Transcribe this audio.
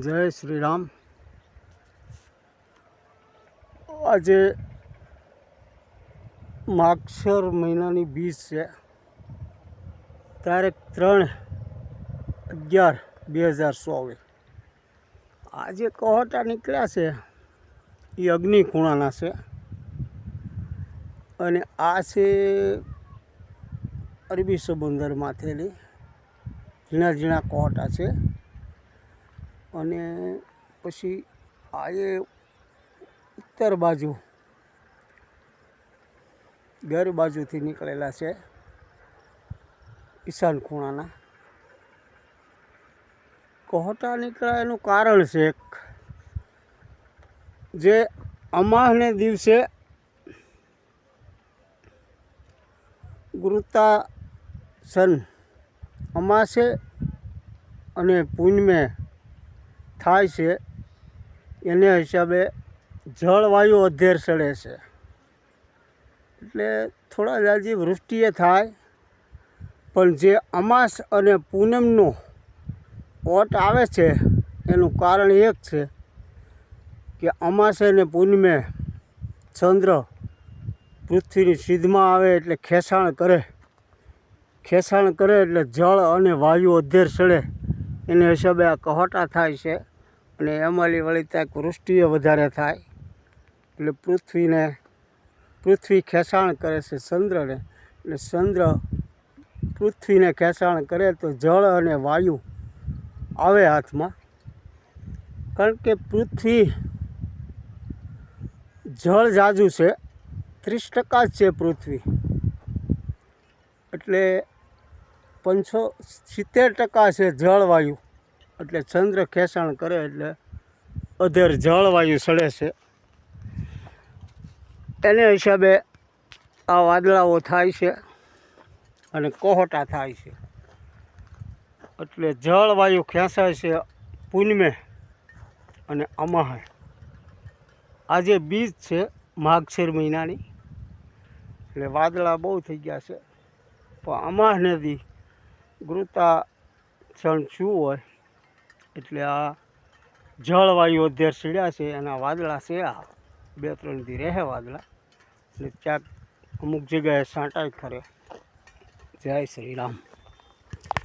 જય શ્રી રામ. આજે માગસર મહિનાની બીજ છે. તારીખ ત્રણ અગિયાર બે હજાર ચોવીસ. આજે કહોટા નીકળ્યા છે. એ અગ્નિ ખૂણાના છે. અને આ છે અરબી સમુદ્રમાંથેની ઝીણા ઝીણા કહોટા છે. અને પછી આ એ ઉત્તર બાજુ, ગર બાજુથી નીકળેલા છે ઈશાન ખૂણાના. કહોટા નીકળ્યા એનું કારણ છે એક, જે અમાહને દિવસે ગુરુતાસન અમાસે અને પૂનમે થાય છે, એને હિસાબે જળવાયુ અધેર સડે છે. એટલે થોડા જાજી વૃષ્ટિએ થાય, પણ જે અમાસ અને પૂનમનો ઓટ આવે છે, એનું કારણ એક છે કે અમાસે અને પૂનમે ચંદ્ર પૃથ્વીની સીધમાં આવે એટલે ખેસાણ કરે. ખેસાણ કરે એટલે જળ અને વાયુ અધેર સડે. એને હિસાબે આ કહોટા થાય છે. અને એમાંલી વળી ત્યાં વૃષ્ટિએ વધારે થાય. એટલે પૃથ્વીને, પૃથ્વી ખેંચાણ કરે છે ચંદ્રને. એટલે ચંદ્ર પૃથ્વીને ખેંચાણ કરે તો જળ અને વાયુ આવે હાથમાં. કારણ કે પૃથ્વી જળ જાજુ છે, ત્રીસ ટકા જ છે પૃથ્વી. એટલે પંચો સિત્તેર ટકા છે જળવાયુ એટલે ચંદ્ર ખેંચાણ કરે એટલે અધેર જળવાયુ સડે છે. એને હિસાબે આ વાદળાઓ થાય છે અને કોહટા થાય છે. એટલે જળવાયુ ખેંચાય છે પૂનમે અને અમાહે. આજે બીજ છે માગશીર મહિનાની. એટલે વાદળા બહુ થઈ ગયા છે. પણ અમાહ નદી ગુરુતા ક્ષણ શું હોય? એટલે આ જળવાયુ અધ્યર સીડ્યા છે, એના વાદળા છે આ. બે, ત્રણ દી રહે વાદળા. એટલે ક્યાંક અમુક જગ્યાએ સાંટાય ખરે. જય શ્રી રામ.